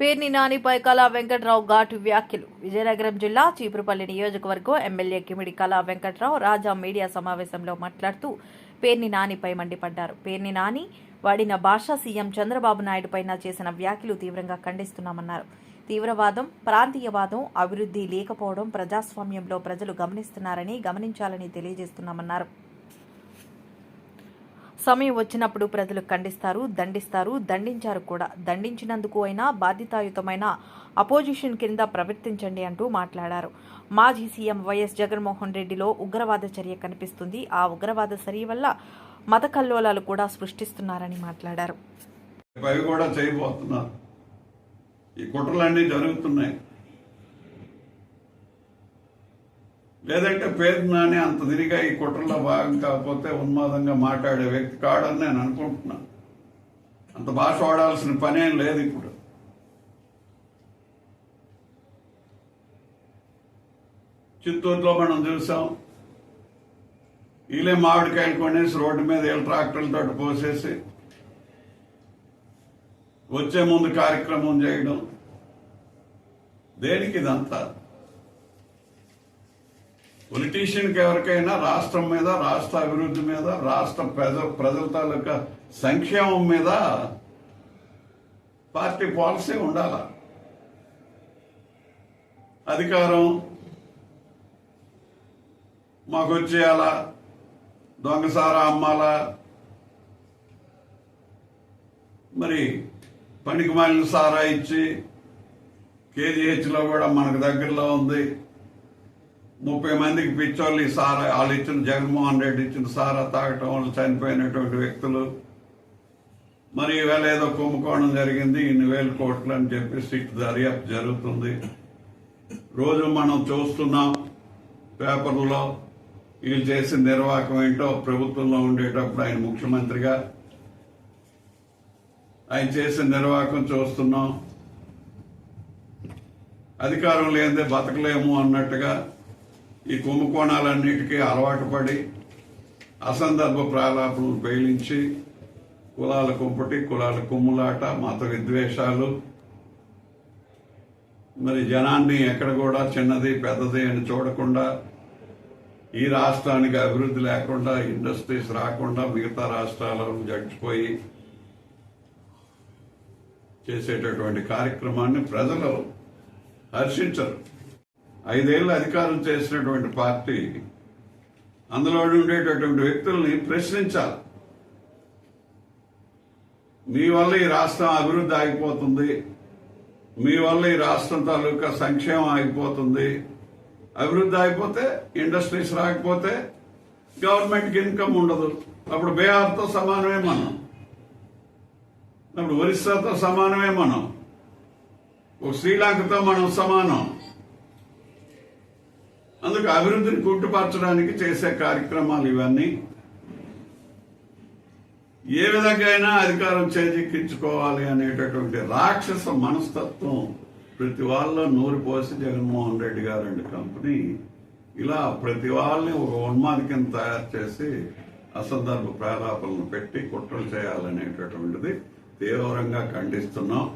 పేర్ని నానిపై కళా వెంకట్రావు ఘాటు వ్యాఖ్యలు. విజయనగరం జిల్లా చీపురుపల్లి నియోజకవర్గం ఎమ్మెల్యే కిమిడి కళా వెంకట్రావు రాజా మీడియా సమావేశంలో మాట్లాడుతూ పేర్ని నానిపై మండిపడ్డారు. పేర్ని నాని వాడిన భాష సీఎం చంద్రబాబు నాయుడుపైన చేసిన వ్యాఖ్యలు తీవ్రంగా ఖండిస్తున్నామన్నారు. తీవ్రవాదం ప్రాంతీయవాదం అభివృద్ధి లేకపోవడం ప్రజాస్వామ్యంలో ప్రజలు గమనిస్తున్నారని గమనించాలని తెలియజేస్తున్నామన్నారు. సమయం వచ్చినప్పుడు ప్రజలు ఖండిస్తారు దండిస్తారు దండించారు కూడా. దండించినందుకు అయినా బాధ్యతాయుతమైన అపోజిషన్ కింద ప్రవర్తించండి అంటూ మాట్లాడారు. మాజీ సీఎం వైఎస్ జగన్మోహన్ రెడ్డిలో ఉగ్రవాద చర్య కనిపిస్తుంది. ఆ ఉగ్రవాద చర్య వల్ల మత కల్లోలాలు కూడా సృష్టిస్తున్నారని మాట్లాడారు. కూడా చేయబోతున్నారు. ఈ కుట్రలన్నీ జరుగుతున్నాయి. లేదంటే పేరు అంత తిరిగా ఈ కుట్రలో భాగం కాకపోతే ఉన్మాదంగా మాట్లాడే వ్యక్తి కాడని నేను అనుకుంటున్నాను అంత భాష వాడాల్సిన పనేం లేదు ఇప్పుడు. చిత్తూరులో మనం చూసాం. వీళ్ళే మామిడికాయలు కొనేసి రోడ్డు మీద వీళ్ళ ట్రాక్టర్లతో పోసేసి వచ్చే ముందు కార్యక్రమం చేయడం. దేనికి ఇదంతా? పొలిటీషియన్కి ఎవరికైనా రాష్ట్రం మీద రాష్ట్ర అభివృద్ధి మీద రాష్ట్ర ప్రజ ప్రజల తాలూకా సంక్షేమం మీద పార్టీ పాలసీ ఉండాల. అధికారం మాకు వచ్చేయాలా? దొంగసారా అమ్మాలా? మరి పనికి మాలిన సారా ఇచ్చి కేజీహెచ్లో కూడా మనకు దగ్గరలో ఉంది. ముప్పై మందికి పిచ్చోళ్ళు ఈ సారా వాళ్ళు ఇచ్చిన జగన్మోహన్ రెడ్డి ఇచ్చిన సారా తాగటం వల్ల చనిపోయినటువంటి వ్యక్తులు. మరి ఈవేళ ఏదో కుంభకోణం జరిగింది ఇన్ని వేల కోట్లు అని చెప్పి సిట్ దర్యాప్తు జరుగుతుంది. రోజు మనం చూస్తున్నాం పేపర్లో వీళ్ళు చేసిన నిర్వాహకం ఏంటో ప్రభుత్వంలో ఉండేటప్పుడు ఆయన ముఖ్యమంత్రిగా. ఆయన చేసిన నిర్వాహకం చూస్తున్నాం. అధికారం లేనిదే బతకలేము అన్నట్టుగా ఈ కుంభకోణాలన్నిటికీ అలవాటు పడి అసందర్భ ప్రాలాపనలు పేలించి కులాల కుంపటి కులాల కుమ్ములాట మత విద్వేషాలు మరి జనాన్ని ఎక్కడ కూడా చిన్నది పెద్దది అని చూడకుండా ఈ రాష్ట్రానికి అభివృద్ధి లేకుండా ఇండస్ట్రీస్ రాకుండా మిగతా రాష్ట్రాలను జడ్చిపోయి చేసేటటువంటి కార్యక్రమాన్ని ప్రజలు హర్షించరు. ఐదేళ్ళు అధికారం చేసినటువంటి పార్టీ అందులో ఉండేటటువంటి వ్యక్తుల్ని ప్రశ్నించాలి. మీ వల్ల ఈ రాష్ట్రం అభివృద్ధి ఆగిపోతుంది. మీ వల్ల ఈ రాష్ట్రం తాలూకా సంక్షేమం ఆగిపోతుంది. అభివృద్ధి ఆగిపోతే ఇండస్ట్రీస్ రాకపోతే గవర్నమెంట్కి ఇన్కమ్ ఉండదు. అప్పుడు బీహార్తో సమానమే మనం. అప్పుడు ఒరిస్సాతో సమానమే మనం. ఒక శ్రీలంకతో మనం సమానం. అందుకు అభివృద్ధిని గుట్టుపరచడానికి చేసే కార్యక్రమాలు ఇవన్నీ. ఏ విధంగా అయినా అధికారం చేజిక్కించుకోవాలి అనేటటువంటి రాక్షస మనస్తత్వం ప్రతి వాళ్ళ నూరు పోసి జగన్మోహన్ రెడ్డి గారి కంపెనీ ఇలా ప్రతి వాళ్ళని ఒక ఉన్మాది కింద తయారు చేసి అసందర్భ ప్రేలాపలను పెట్టి కుట్రలు చేయాలనేటటువంటిది తీవ్రంగా ఖండిస్తున్నాం.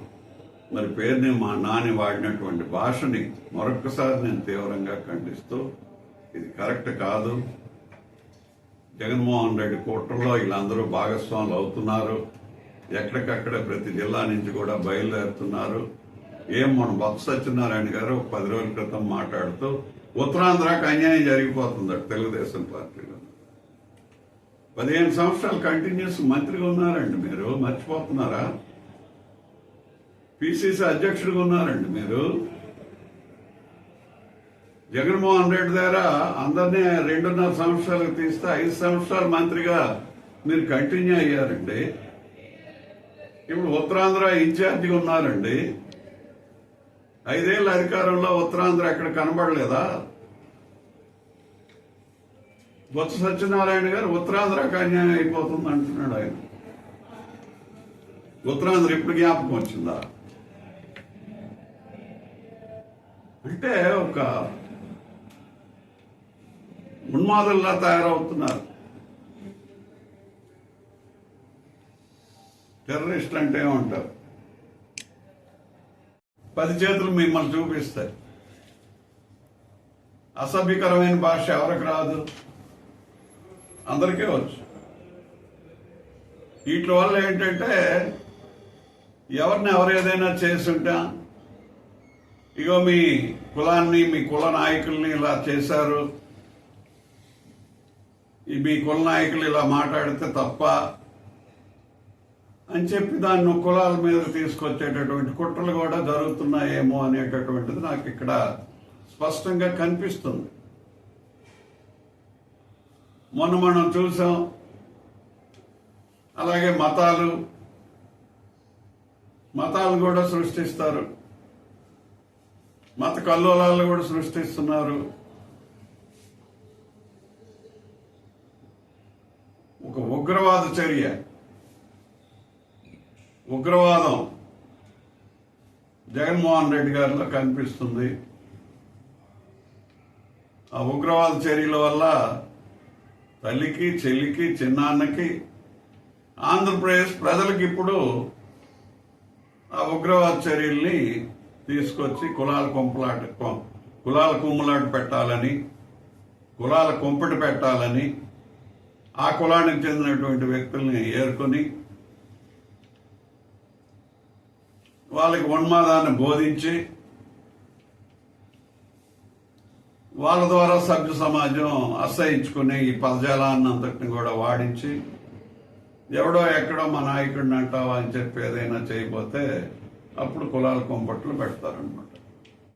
మరి పేరుని మా నాని వాడినటువంటి భాషని మరొకసారి నేను తీవ్రంగా ఖండిస్తూ ఇది కరెక్ట్ కాదు. జగన్మోహన్ రెడ్డి కుట్రలో వీళ్ళందరూ భాగస్వాములు అవుతున్నారు. ఎక్కడికక్కడ ప్రతి జిల్లా నుంచి కూడా బయలుదేరుతున్నారు. ఏం మన బొత్స సత్యనారాయణ గారు పది రోజుల క్రితం మాట్లాడుతూ ఉత్తరాంధ్రకు అన్యాయం జరిగిపోతుందట తెలుగుదేశం పార్టీలో. పదిహేను సంవత్సరాలు కంటిన్యూస్ మంత్రిగా ఉన్నారండి మీరు. మర్చిపోతున్నారా? పిసిసి అధ్యక్షుడిగా ఉన్నారండి మీరు. జగన్మోహన్ రెడ్డి దగ్గర అందరినీ రెండున్నర సంవత్సరాలకు తీస్తే ఐదు సంవత్సరాలు మంత్రిగా మీరు కంటిన్యూ అయ్యారండి. ఇప్పుడు ఉత్తరాంధ్ర ఇన్ఛార్జిగా ఉన్నారండి. ఐదేళ్ళ అధికారంలో ఉత్తరాంధ్ర ఎక్కడ కనబడలేదా? బొత్స సత్యనారాయణ గారు ఉత్తరాంధ్రకు అన్యాయం అయిపోతుంది అంటున్నాడు ఆయన. ఉత్తరాంధ్ర ఇప్పుడు జ్ఞాపకం వచ్చిందా? అంటే ఒక ఉన్మాదుల్లా తయారవుతున్నారు. టెర్రరిస్ట్ అంటే ఏమంటారు? పది చేతులు మిమ్మల్ని చూపిస్తాయి. అసభ్యకరమైన భాష ఎవరికి రాదు? అందరికీ వచ్చు. వీటి వల్ల ఏంటంటే ఎవరిని ఎవరు ఏదైనా చేసుంటా ఇగో మీ కులాన్ని మీ కుల నాయకుల్ని ఇలా చేశారు. ఈ మీ కుల నాయకులు ఇలా మాట్లాడితే తప్ప అని చెప్పి దాన్ని కులాల మీద తీసుకొచ్చేటటువంటి కుట్రలు కూడా జరుగుతున్నాయేమో అనేటటువంటిది నాకు ఇక్కడ స్పష్టంగా కనిపిస్తుంది. మొన్న మనం చూసాం అలాగే మతాలు మతాలు కూడా సృష్టిస్తారు. మత కల్లోలాలు కూడా సృష్టిస్తున్నారు. ఒక ఉగ్రవాద చర్య. ఉగ్రవాదం జగన్మోహన్ రెడ్డి గారిలో కనిపిస్తుంది. ఆ ఉగ్రవాద చర్యల వల్ల తల్లికి చెల్లికి చిన్నాన్నకి ఆంధ్రప్రదేశ్ ప్రజలకు ఇప్పుడు ఆ ఉగ్రవాద చర్యల్ని తీసుకొచ్చి కులాల కొంపలాట కులాల కుమ్ములాట పెట్టాలని కులాల కొంపటి పెట్టాలని ఆ కులానికి చెందినటువంటి వ్యక్తుల్ని ఏర్కొని వాళ్ళకి ఉన్మాదాన్ని బోధించి వాళ్ళ ద్వారా సభ్య సమాజం అసహించుకుని ఈ పదజాలాన్ని అంతటిని కూడా వాడించి ఎవడో ఎక్కడో మా నాయకుడిని అంటావా అని చెప్పి ఏదైనా చేయబోతే అప్పుడు కులాల కొంపట్లు పెడతారనమాట